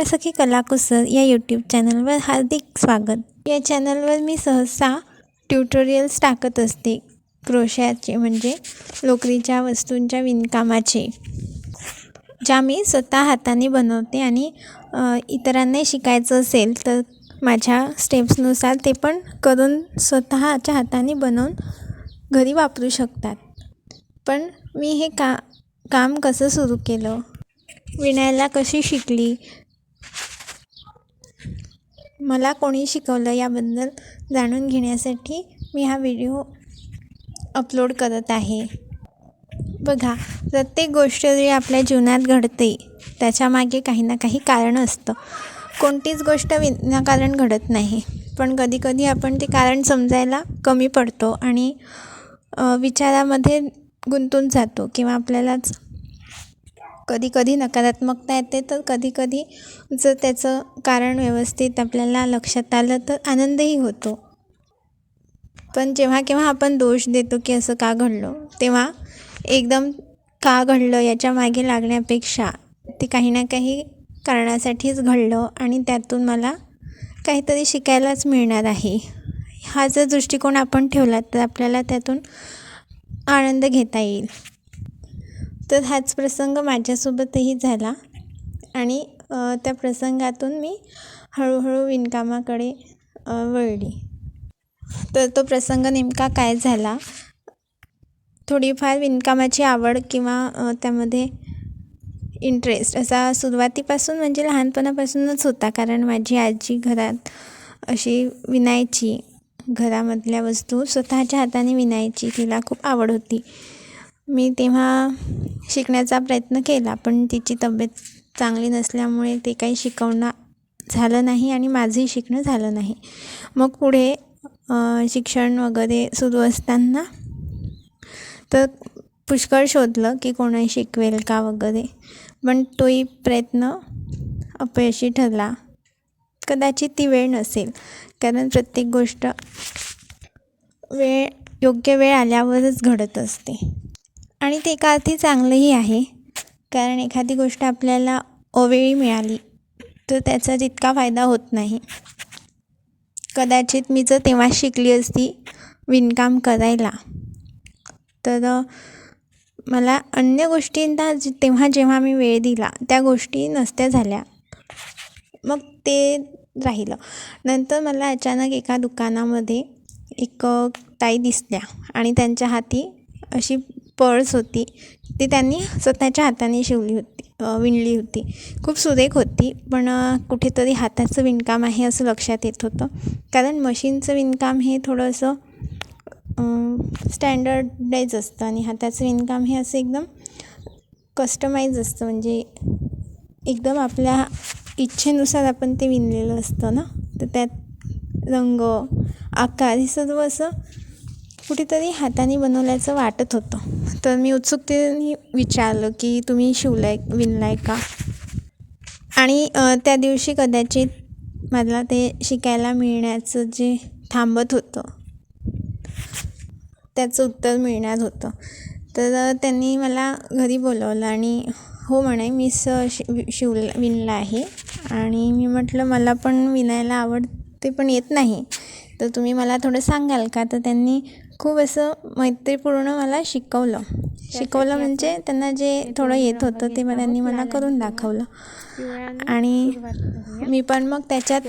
मित्रसखी कलाकुसर या यूट्यूब चॅनलवर हार्दिक स्वागत. या चॅनलवर मी सहसा ट्युटोरियल्स टाकत असते. क्रोशाचे म्हणजे लोकरीच्या वस्तूंच्या विणकामाचे ज्या मी स्वतः हाताने बनवते आणि इतरांनाही शिकायचं असेल तर माझ्या स्टेप्सनुसार ते पण करून स्वतःच्या हाताने बनवून घरी वापरू शकतात. पण मी हे का काम कसं सुरू केलं? विणायला कशी शिकली? मला कोणी शिकवलं याबद्दल जाणून घेण्यासाठी मी हा व्हिडिओ अपलोड करत आहे. बघा प्रत्येक गोष्ट जी आपल्या जीवनात घडते त्याच्यामागे काही ना काही कारण असतं. कोणतीच गोष्ट विनाकारण घडत नाही. पण कधीकधी आपण ते कारण समजायला कमी पडतो आणि विचारामध्ये गुंतून जातो किंवा आपल्यालाच कधी कधी नकारात्मकता येते तर कधी कधी जर त्याचं कारण व्यवस्थित आपल्याला लक्षात आलं तर आनंदही होतो. पण जेव्हा केव्हा आपण दोष देतो की असं का घडलं तेव्हा एकदम का घडलं याच्या मागे लागण्यापेक्षा ते काही ना काही कारणासाठीच घडलं आणि त्यातून मला काहीतरी शिकायलाच मिळणार आहे. हा जर दृष्टिकोन आपण ठेवला तर आपल्याला त्यातून आनंद घेता येईल. तर हाच प्रसंग माझ्यासोबतही झाला. आणि त्या प्रसंगातून मी हळूहळू विणकामाकडे वळली. तर तो प्रसंग नेमका काय झाला? थोडीफार विणकामाची आवड किंवा त्यामध्ये इंटरेस्ट असा सुरुवातीपासून म्हणजे लहानपणापासूनच होता. कारण माझी आजी घरात अशी विणायची घरामधल्या वस्तू स्वतःच्या हाताने विणायची तिला खूप आवड होती. मी तेव्हा शिकण्याचा प्रयत्न केला पण तिची तब्येत चांगली नसल्यामुळे ते काही शिकवणं झालं नाही आणि माझंही शिकणं झालं नाही. मग पुढे शिक्षण वगैरे सुरू असताना तर पुष्कळ शोधलं की कोणी शिकवेल का वगैरे पण तोही प्रयत्न अपयशी ठरला. कदाचित ती वेळ नसेल कारण प्रत्येक गोष्ट वेळ योग्य वेळ आल्यावरच घडत असते. आणि ते एका अर्थी चांगलंही आहे. कारण एखादी गोष्ट आपल्याला अवेळी मिळाली तर त्याचा तितका फायदा होत नाही. कदाचित मी जर तेव्हा शिकली असती विणकाम करायला तर मला अन्य गोष्टींना तेव्हा जेव्हा मी वेळ दिला त्या गोष्टी नसत्या झाल्या. मग ते राहिलं. नंतर मला अचानक एका दुकानामध्ये एक ताई दिसल्या आणि त्यांच्या हाती अशी पर्स होती. ती त्यांनी स्वतःच्या हाताने शिवली होती विणली होती. खूप सुरेख होती पण कुठेतरी हाताचं विणकाम आहे असं लक्षात येत होतं. कारण मशीनचं विणकाम हे थोडंसं स्टँडर्डाईज असतं आणि हाताचं विणकाम हे असं एकदम कस्टमाइज असतं. म्हणजे एकदम आपल्या इच्छेनुसार आपण ते विणलेलं असतं ना. तर त्यात रंग आकार हे सर्व असं कुठेतरी हाताने बनवल्याचं वाटत होतं. तर मी उत्सुकतेने विचारलं की तुम्ही शिवलं आहे का? आणि त्या दिवशी कदाचित मला ते शिकायला मिळण्याचं जे थांबत होतं त्याचं उत्तर मिळणार होतं. तर त्यांनी मला घरी बोलवलं आणि हो म्हणे मीच शि शिव विणलं आहे. आणि मी म्हटलं मला पण विणायला आवडते पण येत नाही. तर तुम्ही मला थोडं सांगाल का? तर त्यांनी खूप असं मैत्रीपूर्ण मला शिकवलं. शिकवलं म्हणजे त्यांना जे थोडं येत होतं ते त्यांनी मला करून दाखवलं. आणि मी पण मग त्याच्यात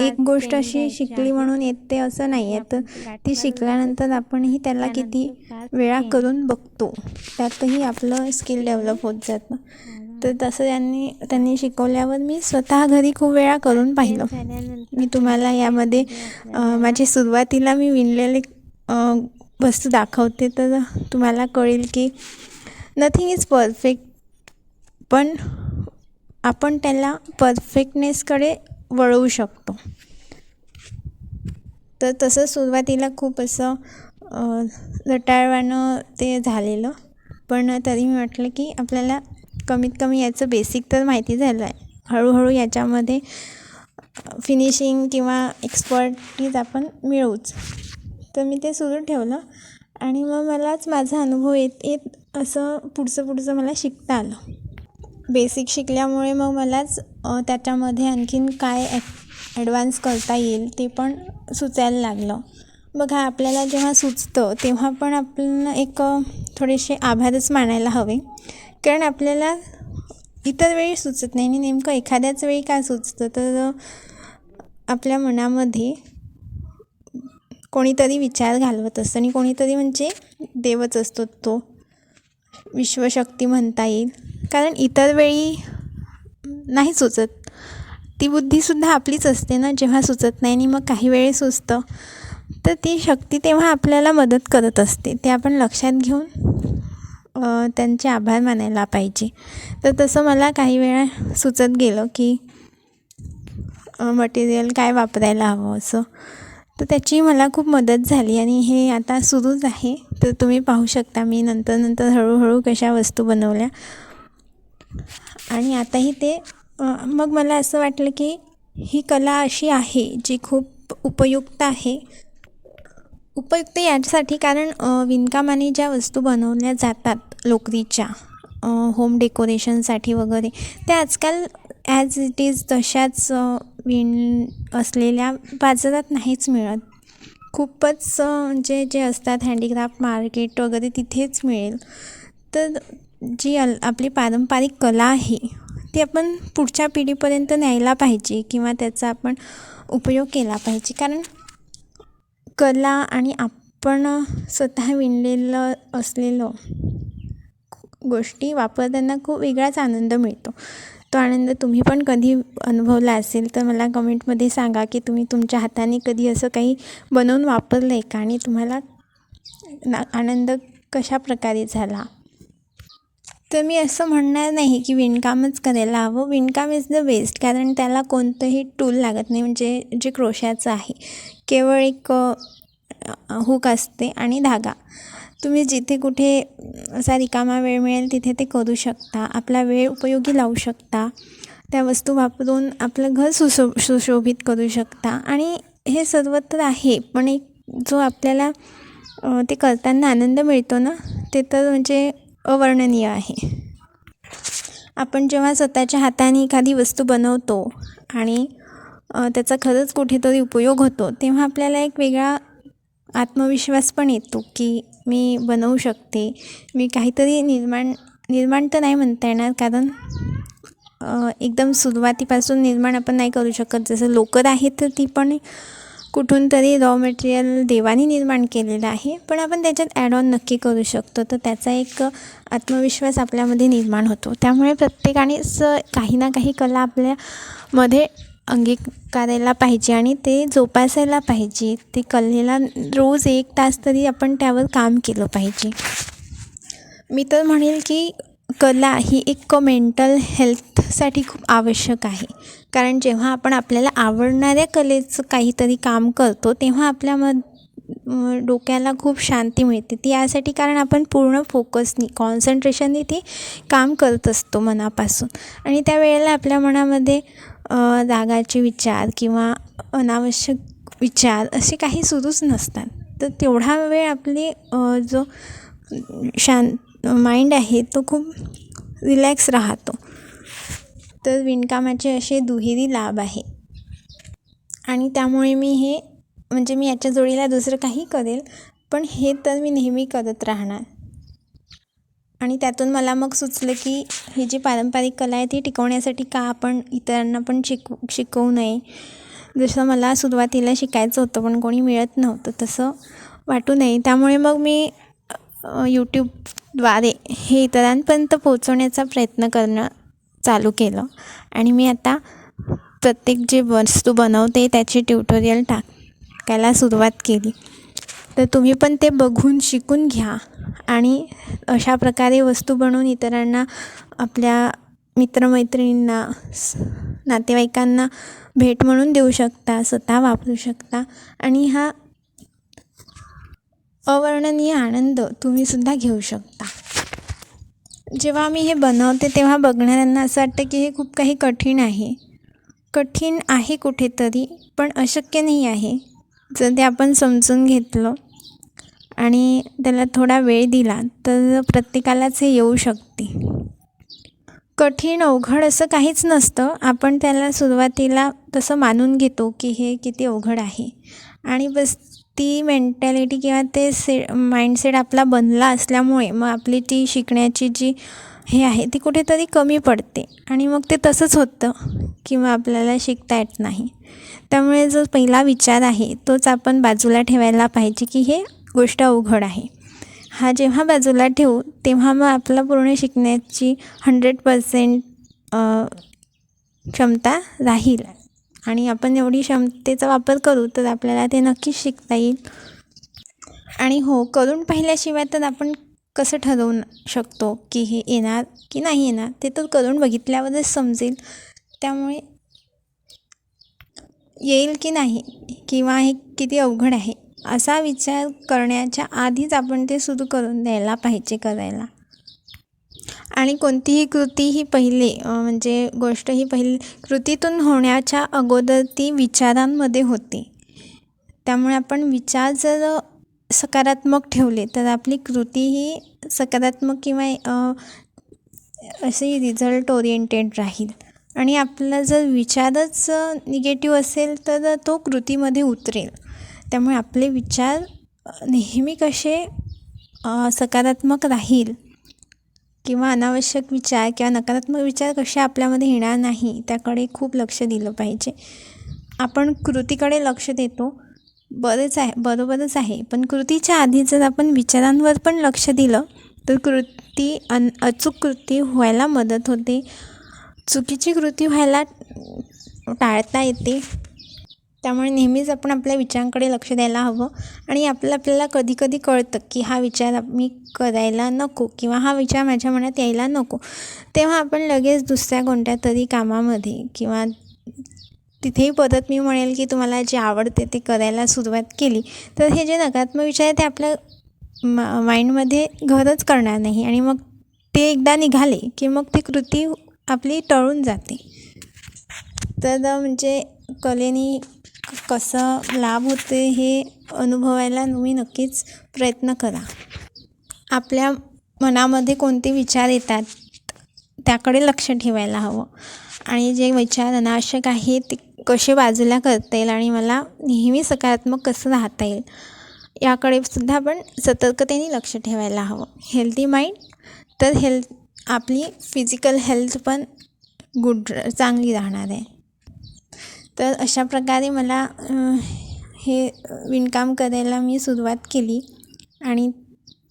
एक गोष्ट अशी शिकली म्हणून येते असं नाही आहे तर ती शिकल्यानंतर आपणही त्याला किती वेळा करून बघतो. त्यातही आपलं स्किल डेव्हलप होत जातं. तर तसं त्यांनी त्यांनी शिकवल्यावर मी स्वतः घरी खूप वेळा करून पाहिलं. मी तुम्हाला यामध्ये माझी सुरुवातीला मी विणलेले वस्तू दाखवते तर तुम्हाला कळेल की नथिंग इज परफेक्ट पण आपण त्याला परफेक्टनेसकडे वळवू शकतो. तर तसं सुरुवातीला खूप असं रटाळवानं ते झालेलं. पण तरी मी म्हटलं की आपल्याला कमीत कमी याचं बेसिक तर माहिती झालं आहे हळूहळू याच्यामध्ये फिनिशिंग किंवा एक्सपर्टीज आपण मिळवूच. तर मी ते सुरू ठेवलं आणि मग मलाच माझा अनुभव येत येत असं पुढचं पुढचं मला शिकता आलं. बेसिक शिकल्यामुळे मग मलाच त्याच्यामध्ये आणखीन काय ॲ ॲडव्हान्स करता येईल ते पण सुचायला लागलं. बघा आपल्याला जेव्हा सुचतं तेव्हा पण आपण एक थोडेसे आभारच मानायला हवे. कारण आपल्याला इतर वेळी सुचत नाही. आणि नेमकं एखाद्याच वेळी काय सुचतं? तर आपल्या मनामध्ये कोणीतरी विचार घालवत असतं. आणि कोणीतरी म्हणजे देवच असतो तो. विश्वशक्ती म्हणता येईल. कारण इतर वेळी नाही सुचत. ती बुद्धीसुद्धा आपलीच असते ना. जेव्हा सुचत नाही आणि मग काही वेळी सुचतं तर ती शक्ती तेव्हा आपल्याला मदत करत असते. ते आपण लक्षात घेऊन त्यांचे आभार मानायला पाहिजे. तर तसं मला काही वेळा सुचत गेलं की मटेरियल काय वापरायला हवं असं. तर त्याची मला खूप मदत झाली आणि हे आता सुरूच आहे. तर तुम्ही पाहू शकता मी नंतर नंतर हळूहळू कशा वस्तू बनवल्या. आणि आताही ते मग मला असं वाटलं की ही कला अशी आहे जी खूप उपयुक्त आहे. उपयुक्त याच्यासाठी कारण विणकामाने ज्या वस्तू बनवल्या जातात लोकरीच्या होम डेकोरेशनसाठी वगैरे त्या आजकाल ॲज इट इज तशाच विण असलेल्या बाजारात नाहीच मिळत. खूपच म्हणजे जे असतात हँडीक्राफ्ट मार्केट वगैरे तिथेच मिळेल. तर जी अल आपली पारंपरिक कला आहे ती आपण पुढच्या पिढीपर्यंत न्यायला पाहिजे किंवा त्याचा आपण उपयोग केला पाहिजे. कारण कला आणि आपण स्वतः विणलेलं असलेलं गोष्टी वापरताना खूप वेगळाच आनंद मिळतो. तो आनंद तुम्ही पण कधी अनुभवला असेल तर मला कमेंटमध्ये सांगा की तुम्ही तुमच्या हाताने कधी असं काही बनवून वापरलं आहे का आणि तुम्हाला ना आनंद कशा प्रकारे झाला? तर मी असं म्हणणार नाही की विणकामच करायला हवं. विणकाम इज द बेस्ट कारण त्याला कोणतंही टूल लागत नाही. म्हणजे जे क्रोशाचं आहे. केवळ एक हुक असते आणि धागा. तुम्ही जिथे कुठे असा रिकामा वेळ मिळेल तिथे ते करू शकता. आपला वेळ उपयोगी लावू शकता. त्या वस्तू वापरून आपलं घर सुशो सुशोभित करू शकता. आणि हे सर्वत्र आहे. पण एक जो आपल्याला ते करताना आनंद मिळतो ना ते तर म्हणजे अवर्णनीय आहे. आपण जेव्हा स्वतःच्या हाताने एखादी वस्तू बनवतो आणि त्याचा खरंच कुठेतरी उपयोग होतो तेव्हा आपल्याला एक वेगळा आत्मविश्वास पण येतो की मी बनवू शकते. मी काहीतरी निर्माण निर्माण तर नाही म्हणता येणार कारण एकदम सुरुवातीपासून निर्माण आपण नाही करू शकत. जसं लोकर आहे तर ती पण कुठून तरी रॉ मटेरियल देवानी निर्माण केलेलं आहे. पण आपण त्याच्यात ॲड ऑन नक्की करू शकतो. तर त्याचा एक आत्मविश्वास आपल्यामध्ये निर्माण होतो. त्यामुळे प्रत्येकानेच काही ना काही कला आपल्यामध्ये अंगीकारायला पाहिजे आणि ते जोपासायला पाहिजे. ते कलेला रोज एक तास तरी आपण त्यावर काम केलं पाहिजे. मी तर म्हणेल की कला ही एक मेंटल हेल्थसाठी खूप आवश्यक आहे. कारण जेव्हा आपण आपल्याला आवडणाऱ्या कलेचं काहीतरी काम करतो तेव्हा आपल्यामध डोक्याला खूप शांती मिळते. ती यासाठी कारण आपण पूर्ण फोकसनी कॉन्सन्ट्रेशनने ते काम करत असतो मनापासून. आणि त्या वेळेला आपल्या मनामध्ये रागाचे विचार किंवा अनावश्यक विचार असे काही सुरूच नसतात. तर तेवढा वेळ आपली जो शांत माइंड आहे तो खूप रिलॅक्स राहतो. तर विणकामाचे असे दुहेरी लाभ आहे. आणि त्यामुळे मी हे म्हणजे मी याच्या जोडीला दुसरं काही करेल पण हे तर मी नेहमी करत राहणार. आणि त्यातून मला मग सुचलं की ही जी पारंपरिक कला आहे ती टिकवण्यासाठी का आपण इतरांना पण शिकू शिकवू नये. जसं मला सुरुवातीला शिकायचं होतं पण कोणी मिळत नव्हतं तसं वाटू नये. त्यामुळे मग मी यूट्यूब द्वारे हे इतरांपर्यंत पोचवण्याचा प्रयत्न करणं चालू केलं. आणि मी आता प्रत्येक जे वस्तू बनवते त्याची ट्युटोरियल टाकायला सुरुवात केली. तर तुम्ही पण ते बघून शिकून घ्या. आणि अशा प्रकारे वस्तू बनवून इतरांना आपल्या मित्रमैत्रिणींना नातेवाईकांना भेट म्हणून देऊ शकता स्वतः वापरू शकता. आणि हा अवर्णनीय आनंद तुम्हीसुद्धा घेऊ शकता. जेव्हा मी हे बनवते तेव्हा बघणाऱ्यांना असं वाटतं की हे खूप काही कठीण आहे. कठीण आहे कुठेतरी पण अशक्य नाही आहे. जर ते आपण समजून घेतलं आणि त्याला थोडा वेळ दिला तर प्रत्येकालाच हे येऊ शकते. कठीण अवघड असं काहीच नसतं. आपण त्याला सुरुवातीला तसं मानून घेतो की हे किती अवघड आहे. आणि बस ती मेंटॅलिटी किंवा ते से माइंडसेट आपला बनला असल्यामुळे मग आपली ती शिकण्याची जी हे आहे ती कुठेतरी कमी पडते. आणि मग ते तसंच होतं किंवा आपल्याला शिकता येत नाही. त्यामुळे जो पहिला विचार आहे तोच आपण बाजूला ठेवायला पाहिजे की हे गोष्ट अवघड आहे. हा जेव्हा बाजूला ठेवू तेव्हा मग आपला पूर्ण शिकण्याची हंड्रेड पर्सेंट क्षमता राहील. आणि आपण एवढी क्षमतेचा वापर करू तर आपल्याला ते नक्कीच शिकता येईल. आणि हो करून पाहिल्याशिवाय तर आपण कसं ठरवू शकतो की हे येणार की नाही येणार ते तर करून बघितल्यावरच समजेल. त्यामुळे येईल की नाही किंवा हे किती अवघड आहे असा विचार करण्याच्या आधीच आपण ते सुरू करून द्यायला पाहिजे करायला. आणि कोणतीही कृती ही पहिले म्हणजे गोष्ट ही पहिली कृतीतून होण्याच्या अगोदर ती विचारांमध्ये होते. त्यामुळे आपण विचार जर सकारात्मक ठेवले तर आपली कृती ही सकारात्मक किंवा अशी रिझल्ट ओरिएंटेड राहील. आणि आपला जर विचारच निगेटिव्ह असेल तर तो कृतीमध्ये उतरेल. त्यामुळे आपले विचार नेहमी कसे सकारात्मक राहील किंवा अनावश्यक विचार किंवा नकारात्मक विचार कसे आपल्यामध्ये येणार नाही त्याकडे खूप लक्ष दिलं पाहिजे. आपण कृतीकडे लक्ष देतो बरेच आहे बरोबरच आहे. पण कृतीच्या आधी जर आपण विचारांवर पण लक्ष दिलं तर कृती अन अचूक कृती व्हायला मदत होते. चुकीची कृती व्हायला टाळता येते. त्यामुळे नेहमीच आपण आपल्या विचारांकडे लक्ष द्यायला हवं. आणि आपलं आपल्याला कधी कधी कळतं की हा विचार मी करायला नको किंवा हा विचार माझ्या मनात यायला नको. तेव्हा आपण लगेच दुसऱ्या कोणत्या तरी कामामध्ये किंवा तिथेही परत मी म्हणेल की तुम्हाला जे आवडते ते करायला सुरुवात केली तर हे जे नकारात्मक विचार आहे ते आपल्या मा माइंडमध्ये घरच करणार नाही आणि मग ते एकदा निघाले की मग ती कृती आपली टळून जाते. तर म्हणजे कलेनी कसं लाभ होते हे अनुभवायला तुम्ही नक्कीच प्रयत्न करा. आपल्या मनामध्ये कोणते विचार येतात त्याकडे लक्ष ठेवायला हवं. आणि जे विचार अनावश्यक आहे ते कसे बाजूला करता येईल आणि मला नेहमी सकारात्मक कसं राहता येईल याकडे सुद्धा आपण सतर्कतेने लक्ष ठेवायला हवं. हेल्दी माइंड तर हेल्थ आपली फिजिकल हेल्थ पण गुड चांगली राहणार आहे. तर अशा प्रकारे मला हे विणकाम करायला मी सुरुवात केली. आणि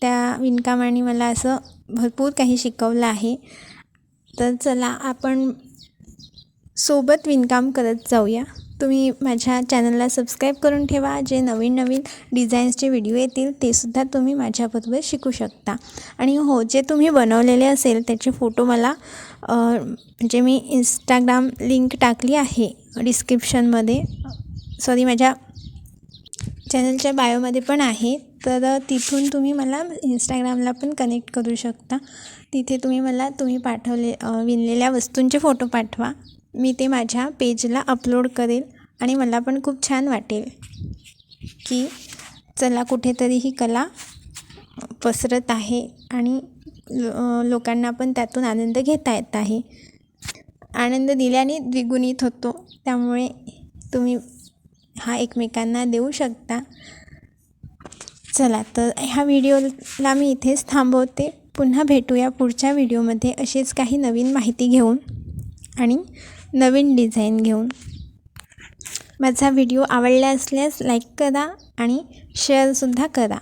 त्या विणकामाने मला असं भरपूर काही शिकवलं आहे. तर चला आपण सोबत विणकाम करत जाऊया. तुम्ही माझ्या चॅनलला सबस्क्राईब करून ठेवा. जे नवीन नवीन डिझाईन्सचे व्हिडिओ येतील ते सुद्धा तुम्ही माझ्याबरोबर शिकू शकता. आणि हो जे तुम्ही बनवलेले असेल त्याचे फोटो मला म्हणजे मी इंस्टाग्राम लिंक टाकली आहे. डिस्क्रिप्शनमध्ये सॉरी माझ्या चॅनलच्या बायोमध्ये पण आहे. तर तिथून तुम्ही मला इंस्टाग्रामला पण कनेक्ट करू शकता. तिथे तुम्ही मला तुम्ही पाठवले विणलेल्या वस्तूंचे फोटो पाठवा. मी ते माझ्या पेजला अपलोड करेल आणि मला पण खूप छान वाटेल की चला कुठेतरी ही कला पसरत आहे आणि लोकांना पण त्यातून आनंद घेता येत आहे. आनंद दिल्याने द्विगुणित होतो. त्यामुळे तुम्ही हा एकमेकांना देऊ शकता. चला तर ह्या व्हिडिओला मी इथेच थांबवते. पुन्हा भेटूया पुढच्या व्हिडिओमध्ये. अशीच काही नवीन माहिती घेऊन आणि नवीन डिझाईन घेऊन. माझा व्हिडिओ आवडला असल्यास लाईक करा आणि शेअरसुद्धा करा.